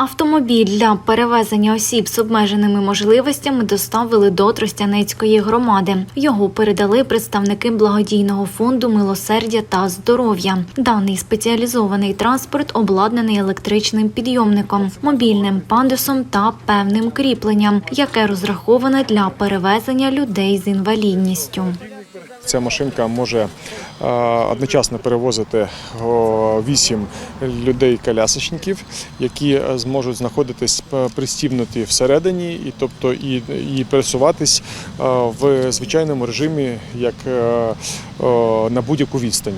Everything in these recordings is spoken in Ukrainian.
Автомобіль для перевезення осіб з обмеженими можливостями доставили до Тростянецької громади. Його передали представники благодійного фонду милосердя та здоров'я. Даний спеціалізований транспорт обладнаний електричним підйомником, мобільним пандусом та певним кріпленням, яке розраховане для перевезення людей з інвалідністю. Ця машинка може одночасно перевозити о, вісім людей-колясочників, які е, зможуть знаходитись п- пристібнуті всередині, і тобто і, і пересуватись е, в звичайному режимі, як е, на будь-яку відстань.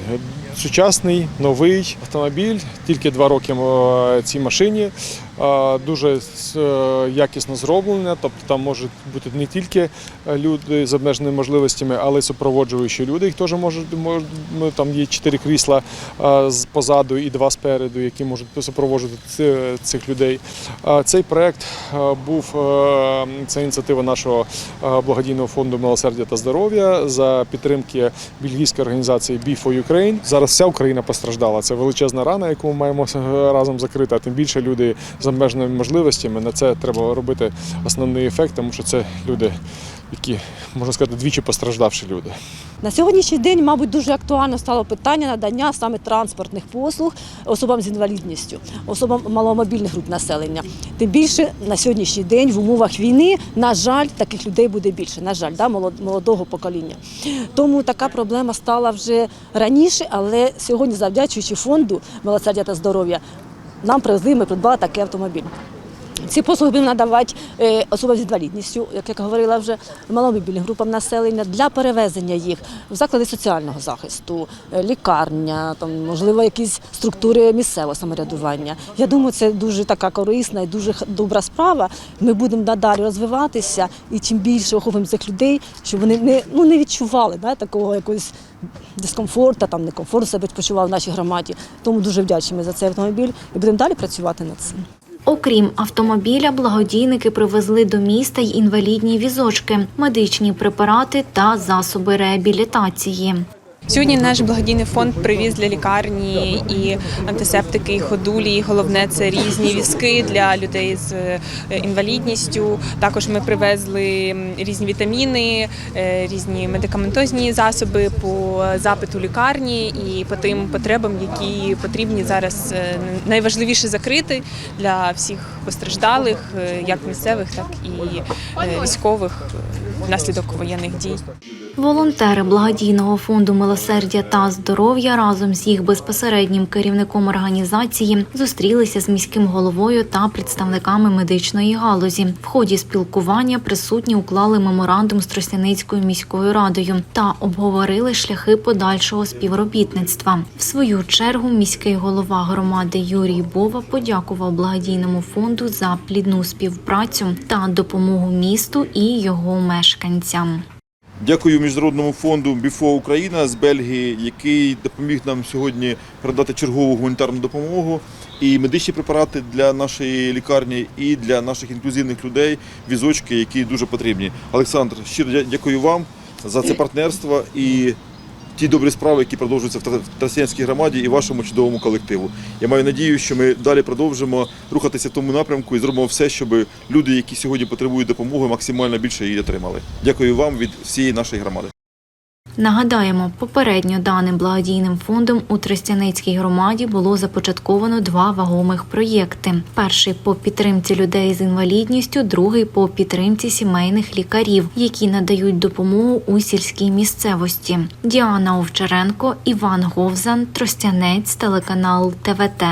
Сучасний новий автомобіль, тільки два роки е, цій машині. Е, Дуже е, якісно зроблена, тобто там можуть бути не тільки е, люди з обмеженими можливостями, але й супроводжуючі люди. Їх теж можуть ну, там є чотири крісла позаду і два спереду, які можуть супроводжувати цих людей. Цей проект був це ініціатива нашого благодійного фонду милосердя та здоров'я за підтримки бельгійської організації Be for Ukraine. Зараз вся Україна постраждала. Це величезна рана, яку ми маємо разом закрити. А тим більше люди з обмеженими можливостями. На це треба робити основний ефект, тому що це люди, які можна сказати, двічі постраждавші люди. На сьогоднішній день, мабуть, дуже актуально стало питання надання саме транспортних послуг особам з інвалідністю, особам маломобільних груп населення. Тим більше на сьогоднішній день в умовах війни, на жаль, таких людей буде більше. На жаль, да, молодого покоління. Тому така проблема стала вже раніше, але сьогодні, завдячуючи фонду милосердя та здоров'я, нам привезли, ми придбали такий автомобіль. Ці послуги будемо надавати е, особам з інвалідністю, як я говорила вже, маломобільним групам населення для перевезення їх в заклади соціального захисту, е, лікарня, там можливо якісь структури місцевого самоврядування. Я думаю, це дуже така корисна і дуже добра справа. Ми будемо надалі розвиватися і чим більше охопимо цих людей, щоб вони не ну не відчували да, такого якогось дискомфорту, там некомфорту себе почував в нашій громаді. Тому дуже вдячні ми за цей автомобіль і будемо далі працювати над цим. Окрім автомобіля, благодійники привезли до міста й інвалідні візочки, медичні препарати та засоби реабілітації. Сьогодні наш благодійний фонд привіз для лікарні і антисептики, і ходулі. І головне це різні візки для людей з е, інвалідністю. Також ми привезли різні вітаміни, е, різні медикаментозні засоби по запиту лікарні і по тим потребам, які потрібні зараз е, найважливіше закрити для всіх постраждалих, як місцевих, так і військових внаслідок воєнних дій. Волонтери благодійного фонду милосердя та здоров'я разом з їх безпосереднім керівником організації зустрілися з міським головою та представниками медичної галузі. В ході спілкування присутні уклали меморандум з Тростяницькою міською радою та обговорили шляхи подальшого співробітництва. В свою чергу міський голова громади Юрій Бова подякував благодійному фонду за плідну співпрацю та допомогу місту і його мешканцям. Дякую міжнародному фонду Біфо Україна з Бельгії, який допоміг нам сьогодні передати чергову гуманітарну допомогу і медичні препарати для нашої лікарні, і для наших інклюзивних людей, візочки, які дуже потрібні. Олександр, щиро дякую вам за це партнерство і ті добрі справи, які продовжуються в Трасянській громаді і вашому чудовому колективу. Я маю надію, що ми далі продовжимо рухатися в тому напрямку і зробимо все, щоб люди, які сьогодні потребують допомоги, максимально більше її отримали. Дякую вам від всієї нашої громади. Нагадаємо, попередньо даним благодійним фондом у Тростяницькій громаді було започатковано два вагомих проєкти: перший по підтримці людей з інвалідністю, другий по підтримці сімейних лікарів, які надають допомогу у сільській місцевості. Діана Овчаренко, Іван Говзан, Тростянець, телеканал ТВТ.